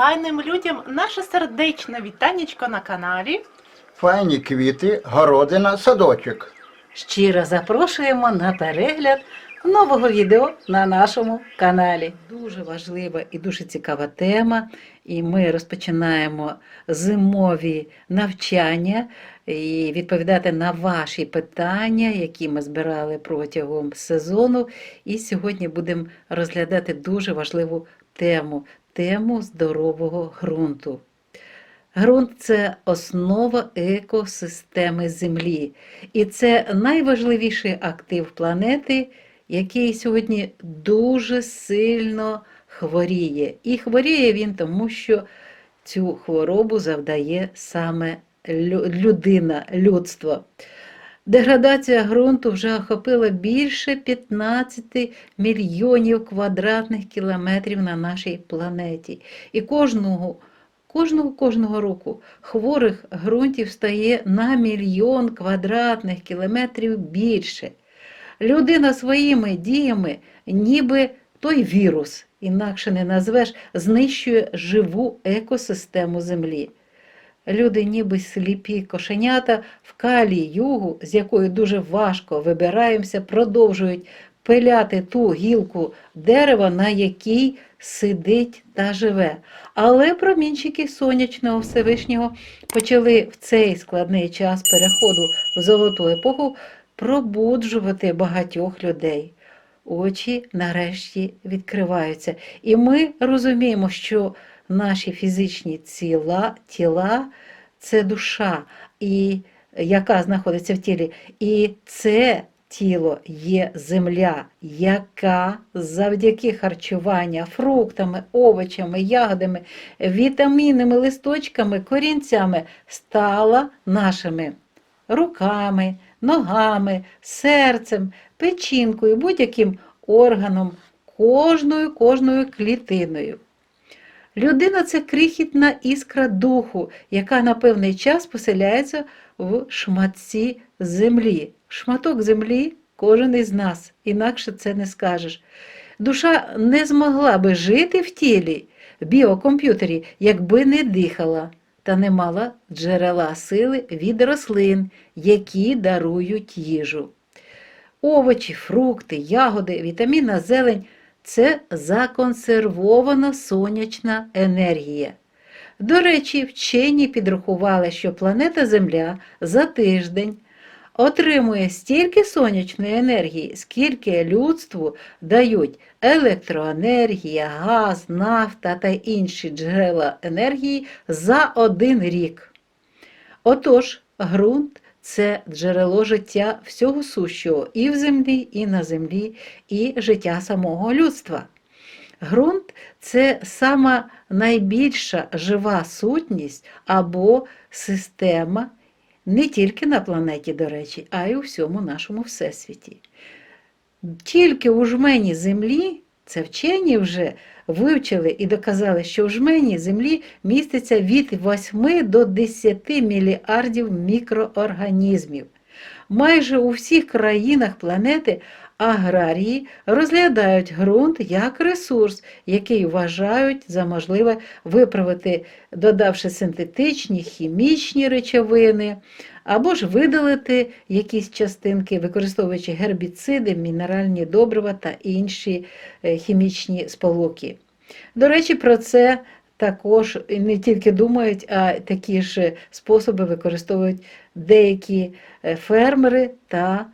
файним людям наше сердечне вітанечко на каналі. Файні квіти, городина, садочок. Щиро запрошуємо на перегляд нового відео на нашому каналі. Дуже важлива і дуже цікава тема. І ми розпочинаємо зимові навчання і відповідати на ваші питання, які ми збирали протягом сезону. І сьогодні будемо розглядати дуже важливу тему тему здорового ґрунту. Ґрунт це основа екосистеми Землі. І це найважливіший актив планети, який сьогодні дуже сильно хворіє. І хворіє він тому, що цю хворобу завдає саме людина, людство. Деградація ґрунту вже охопила більше 15 мільйонів квадратних кілометрів на нашій планеті. І кожного Кожного кожного року хворих ґрунтів стає на мільйон квадратних кілометрів більше. Людина своїми діями, ніби той вірус, інакше не назвеш, знищує живу екосистему Землі. Люди, ніби сліпі кошенята в калії югу, з якою дуже важко вибираємося, продовжують пиляти ту гілку дерева, на якій сидить та живе. Але промінчики сонячного Всевишнього почали в цей складний час переходу в золоту епоху пробуджувати багатьох людей. Очі нарешті відкриваються. І ми розуміємо, що наші фізичні тіла, тіла це душа, і, яка знаходиться в тілі. І це тіло є земля, яка завдяки харчуванню фруктами, овочами, ягодами, вітамінними листочками, корінцями стала нашими руками, ногами, серцем, печінкою, будь-яким органом, кожною кожною клітиною. Людина це крихітна іскра духу, яка на певний час поселяється в шматці землі. Шматок землі кожен із нас, інакше це не скажеш. Душа не змогла би жити в тілі, в біокомп'ютері, якби не дихала та не мала джерела сили від рослин, які дарують їжу. Овочі, фрукти, ягоди, вітамінна зелень це законсервована сонячна енергія. До речі, вчені підрахували, що планета Земля за тиждень отримує стільки сонячної енергії, скільки людству дають електроенергія, газ, нафта та інші джерела енергії за один рік. Отож, ґрунт це джерело життя всього сущого і в землі, і на землі, і життя самого людства. Ґрунт це сама найбільша жива сутність або система не тільки на планеті, до речі, а й у всьому нашому всесвіті. Тільки у жмені землі, це вчені вже вивчили і доказали, що в жмені землі міститься від 8 до 10 мільярдів мікроорганізмів. Майже у всіх країнах планети аграрії розглядають ґрунт як ресурс, який вважають за можливе виправити, додавши синтетичні хімічні речовини, або ж видалити якісь частинки, використовуючи гербіциди, мінеральні добрива та інші е, хімічні сполуки. До речі, про це також не тільки думають, а такі ж способи використовують деякі е, фермери та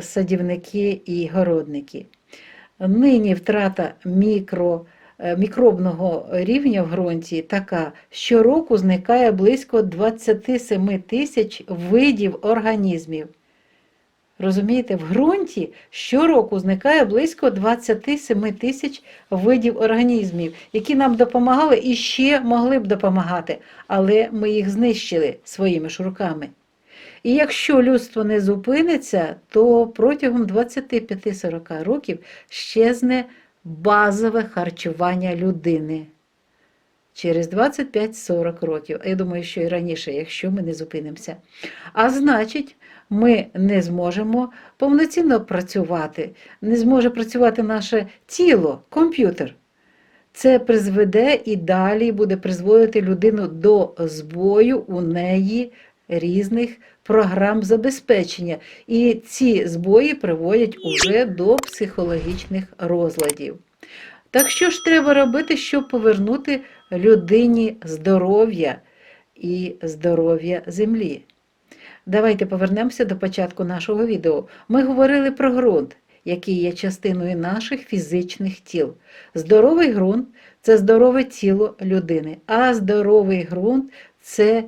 садівники і городники. Нині втрата мікро, е, мікробного рівня в ґрунті така, щороку зникає близько 27 тисяч видів організмів. Розумієте, в ґрунті щороку зникає близько 27 тисяч видів організмів, які нам допомагали і ще могли б допомагати, але ми їх знищили своїми ж руками. І якщо людство не зупиниться, то протягом 25-40 років щезне базове харчування людини. Через 25-40 років, а я думаю, що і раніше, якщо ми не зупинимося. А значить, ми не зможемо повноцінно працювати, не зможе працювати наше тіло, комп'ютер. Це призведе і далі буде призводити людину до збою у неї різних програм забезпечення. І ці збої приводять уже до психологічних розладів. Так що ж треба робити, щоб повернути людині здоров'я і здоров'я землі? Давайте повернемося до початку нашого відео. Ми говорили про ґрунт, який є частиною наших фізичних тіл. Здоровий ґрунт це здорове тіло людини, а здоровий ґрунт це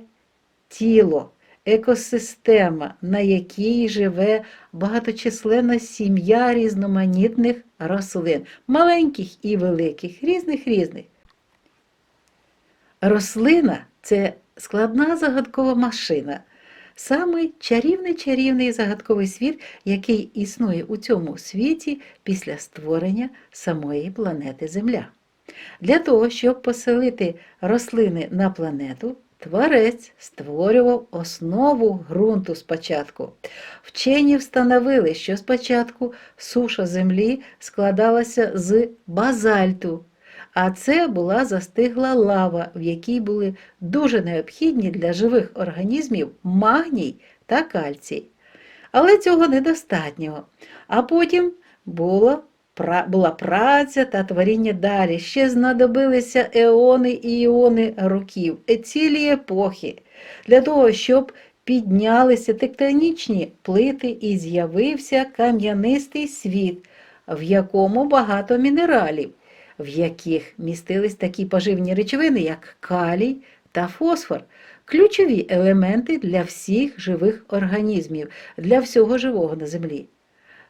тіло, екосистема, на якій живе багаточисленна сім'я різноманітних рослин, маленьких і великих, різних різних. Рослина це складна загадкова машина. Самий чарівний чарівний загадковий світ, який існує у цьому світі після створення самої планети Земля. Для того, щоб поселити рослини на планету, творець створював основу ґрунту спочатку. Вчені встановили, що спочатку суша землі складалася з базальту, а це була застигла лава, в якій були дуже необхідні для живих організмів магній та кальцій. Але цього недостатньо. А потім було, була праця та творіння далі. Ще знадобилися еони і іони років, цілі епохи, для того, щоб піднялися тектонічні плити і з'явився кам'янистий світ, в якому багато мінералів в яких містились такі поживні речовини, як калій та фосфор, ключові елементи для всіх живих організмів, для всього живого на землі.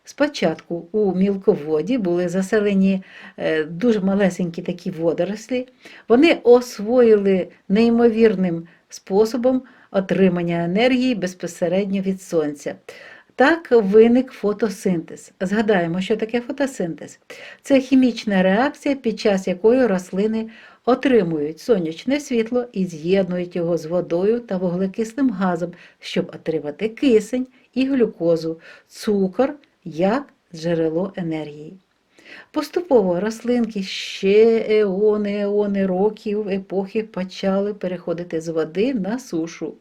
Спочатку у мілководі були заселені е, дуже малесенькі такі водорослі. Вони освоїли неймовірним способом отримання енергії безпосередньо від сонця. Так виник фотосинтез. Згадаємо, що таке фотосинтез. Це хімічна реакція, під час якої рослини отримують сонячне світло і з'єднують його з водою та вуглекислим газом, щоб отримати кисень і глюкозу, цукор як джерело енергії. Поступово рослинки ще еони, еони років, епохи почали переходити з води на сушу.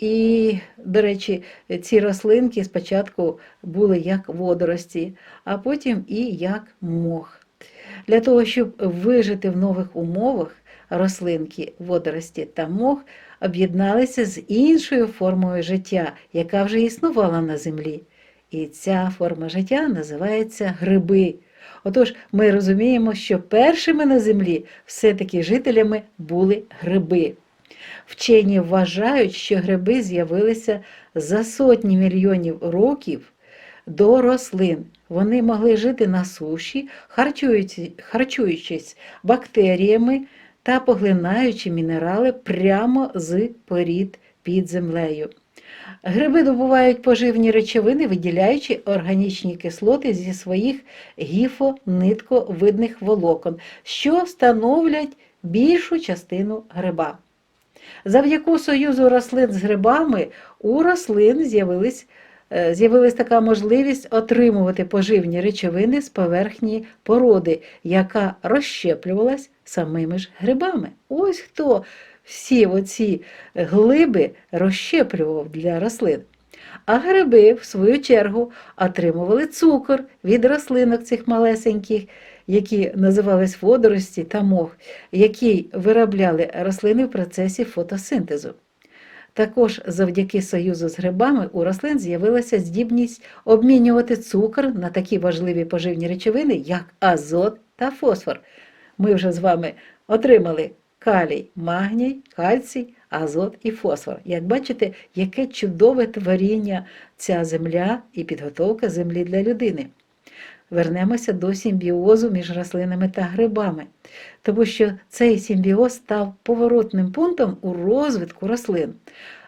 І, до речі, ці рослинки спочатку були як водорості, а потім і як мох. Для того, щоб вижити в нових умовах, рослинки, водорості та мох об'єдналися з іншою формою життя, яка вже існувала на землі. І ця форма життя називається гриби. Отож, ми розуміємо, що першими на землі все-таки жителями були гриби. Вчені вважають, що гриби з'явилися за сотні мільйонів років до рослин. Вони могли жити на суші, харчуючись бактеріями та поглинаючи мінерали прямо з порід під землею. Гриби добувають поживні речовини, виділяючи органічні кислоти зі своїх гіфонитковидних волокон, що становлять більшу частину гриба. Завдяки союзу рослин з грибами у рослин е, з'явилась така можливість отримувати поживні речовини з поверхні породи, яка розщеплювалась самими ж грибами. Ось хто всі оці глиби розщеплював для рослин. А гриби, в свою чергу, отримували цукор від рослинок цих малесеньких, які називались водорості та мох, який виробляли рослини в процесі фотосинтезу. Також завдяки союзу з грибами у рослин з'явилася здібність обмінювати цукор на такі важливі поживні речовини, як азот та фосфор. Ми вже з вами отримали калій, магній, кальцій, азот і фосфор. Як бачите, яке чудове творіння ця земля і підготовка землі для людини. Вернемося до симбіозу між рослинами та грибами, тому що цей симбіоз став поворотним пунктом у розвитку рослин.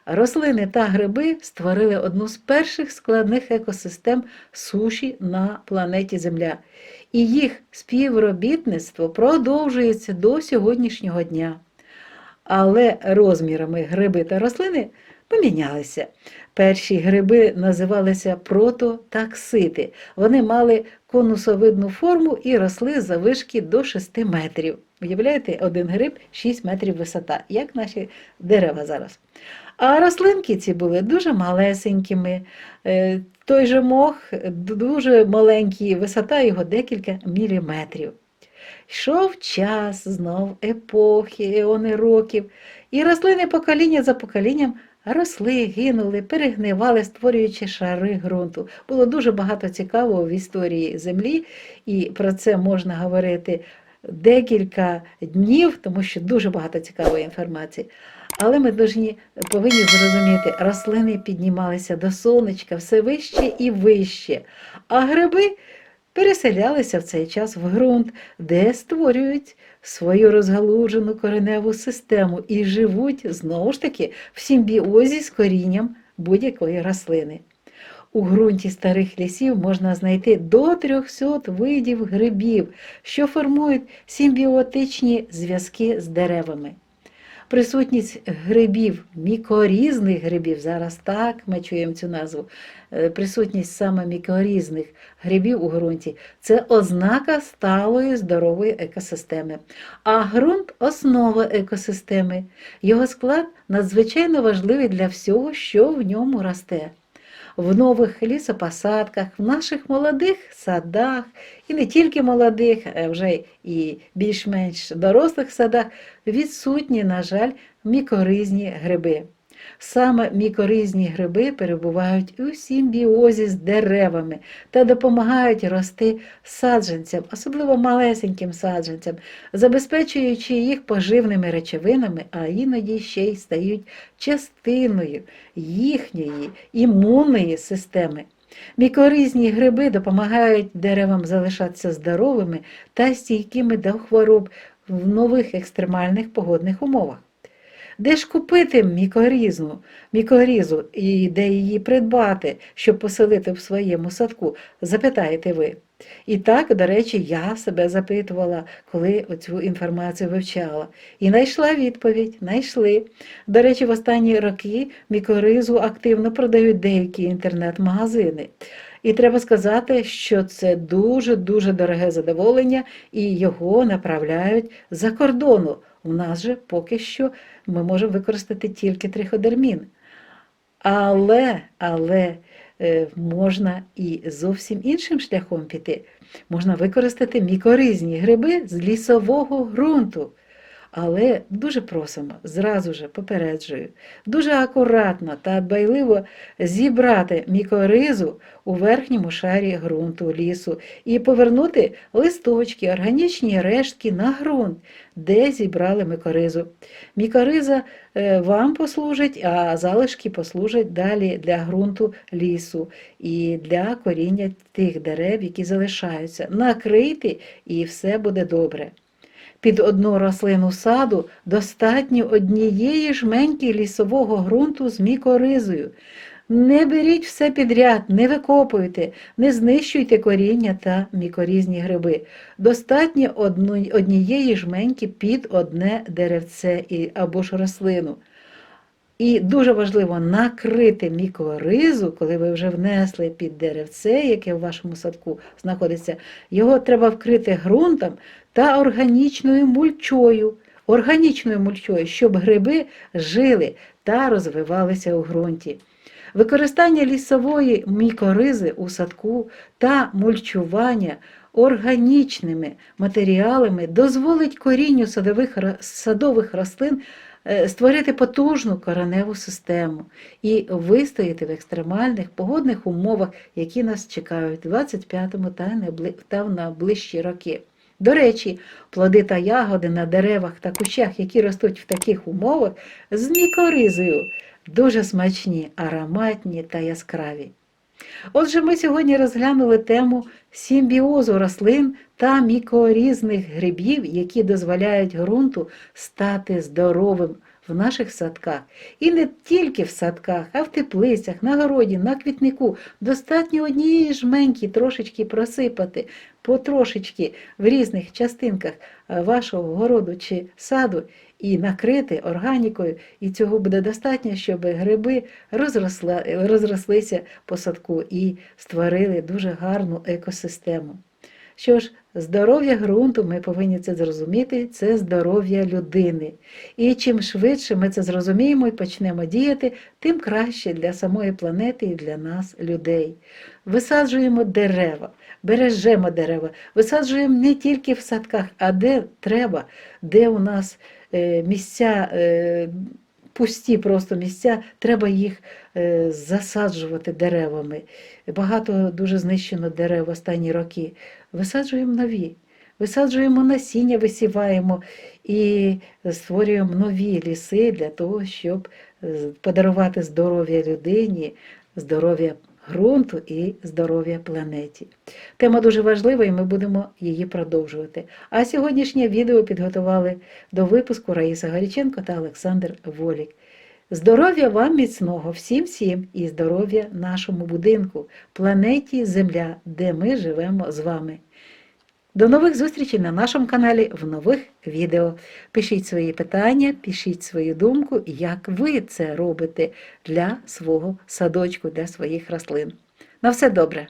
Рослини та гриби створили одну з перших складних екосистем суші на планеті Земля, і їх співробітництво продовжується до сьогоднішнього дня. Але розмірами гриби та рослини помінялися. Перші гриби називалися прототаксити. Вони мали конусовидну форму і росли завишки до 6 метрів. Уявляєте, один гриб 6 метрів висота, як наші дерева зараз. А рослинки ці були дуже малесенькими. Е, Той же мох дуже маленький, висота його декілька міліметрів. Йшов час, знов епохи, еони років, і рослини покоління за поколінням росли, гинули, перегнивали, створюючи шари ґрунту. Було дуже багато цікавого в історії Землі, і про це можна говорити декілька днів, тому що дуже багато цікавої інформації. Але ми должні, повинні зрозуміти, рослини піднімалися до сонечка все вище і вище, а гриби переселялися в цей час в ґрунт, де створюють свою розгалужену кореневу систему і живуть знову ж таки в симбіозі з корінням будь-якої рослини. У ґрунті старих лісів можна знайти до 300 видів грибів, що формують симбіотичні зв'язки з деревами. Присутність грибів, мікорізних грибів, зараз так ми чуємо цю назву, е, присутність саме мікорізних грибів у ґрунті це ознака сталої здорової екосистеми. А ґрунт основа екосистеми. Його склад надзвичайно важливий для всього, що в ньому росте. В нових лісопосадках, в наших молодих садах, і не тільки молодих, а вже і більш-менш дорослих садах відсутні, на жаль, мікоризні гриби. Саме мікоризні гриби перебувають у симбіозі з деревами та допомагають рости саджанцям, особливо малесеньким саджанцям, забезпечуючи їх поживними речовинами, а іноді ще й стають частиною їхньої імунної системи. Мікоризні гриби допомагають деревам залишатися здоровими та стійкими до хвороб в нових екстремальних погодних умовах. Де ж купити мікорізну, мікорізу і де її придбати, щоб поселити в своєму садку, запитаєте ви. І так, до речі, я себе запитувала, коли оцю інформацію вивчала. І знайшла відповідь, знайшли. До речі, в останні роки мікоризу активно продають деякі інтернет-магазини. І треба сказати, що це дуже-дуже дороге задоволення, і його направляють за кордону. У нас же поки що ми можемо використати тільки триходермін. Але, але е, можна і зовсім іншим шляхом піти. Можна використати мікоризні гриби з лісового ґрунту. Але дуже просимо, зразу же попереджую, дуже акуратно та дбайливо зібрати мікоризу у верхньому шарі ґрунту лісу і повернути листочки, органічні рештки на ґрунт, де зібрали мікоризу. Мікориза е, вам послужить, а залишки послужать далі для ґрунту лісу і для коріння тих дерев, які залишаються. Накрийте і все буде добре. Під одну рослину саду достатньо однієї жменьки лісового ґрунту з мікоризою. Не беріть все підряд, не викопуйте, не знищуйте коріння та мікорізні гриби. Достатньо однієї жменьки під одне деревце або ж рослину. І дуже важливо накрити мікоризу, коли ви вже внесли під деревце, яке в вашому садку знаходиться, його треба вкрити ґрунтом та органічною мульчою, органічною мульчою, щоб гриби жили та розвивалися у ґрунті. Використання лісової мікоризи у садку та мульчування органічними матеріалами дозволить корінню садових, садових рослин створити потужну кореневу систему і вистояти в екстремальних погодних умовах, які нас чекають у 25-му та небли- та в найближчі роки. До речі, плоди та ягоди на деревах та кущах, які ростуть в таких умовах, з мікоризою, дуже смачні, ароматні та яскраві. Отже, ми сьогодні розглянули тему симбіозу рослин та мікорізних грибів, які дозволяють ґрунту стати здоровим в наших садках. І не тільки в садках, а в теплицях, на городі, на квітнику. Достатньо однієї жменьки трошечки просипати потрошечки в різних частинках е, вашого городу чи саду і накрити органікою, і цього буде достатньо, щоб гриби розросла, розрослися по садку і створили дуже гарну екосистему. Що ж, здоров'я ґрунту, ми повинні це зрозуміти, це здоров'я людини. І чим швидше ми це зрозуміємо і почнемо діяти, тим краще для самої планети і для нас, людей. Висаджуємо дерева, бережемо дерева, висаджуємо не тільки в садках, а де треба, де у нас е, місця. Е, Пусті просто місця, треба їх е, засаджувати деревами. Багато дуже знищено дерев в останні роки. Висаджуємо нові, висаджуємо насіння, висіваємо і створюємо нові ліси для того, щоб е, подарувати здоров'я людині, здоров'я ґрунту і здоров'я планеті. Тема дуже важлива, і ми будемо її продовжувати. А сьогоднішнє відео підготували до випуску Раїса Горіченко та Олександр Волік. Здоров'я вам міцного, всім всім і здоров'я нашому будинку, планеті Земля, де ми живемо з вами. До нових зустрічей на нашому каналі в нових відео. Пишіть свої питання, пишіть свою думку, як ви це робите для свого садочку, для своїх рослин. На все добре!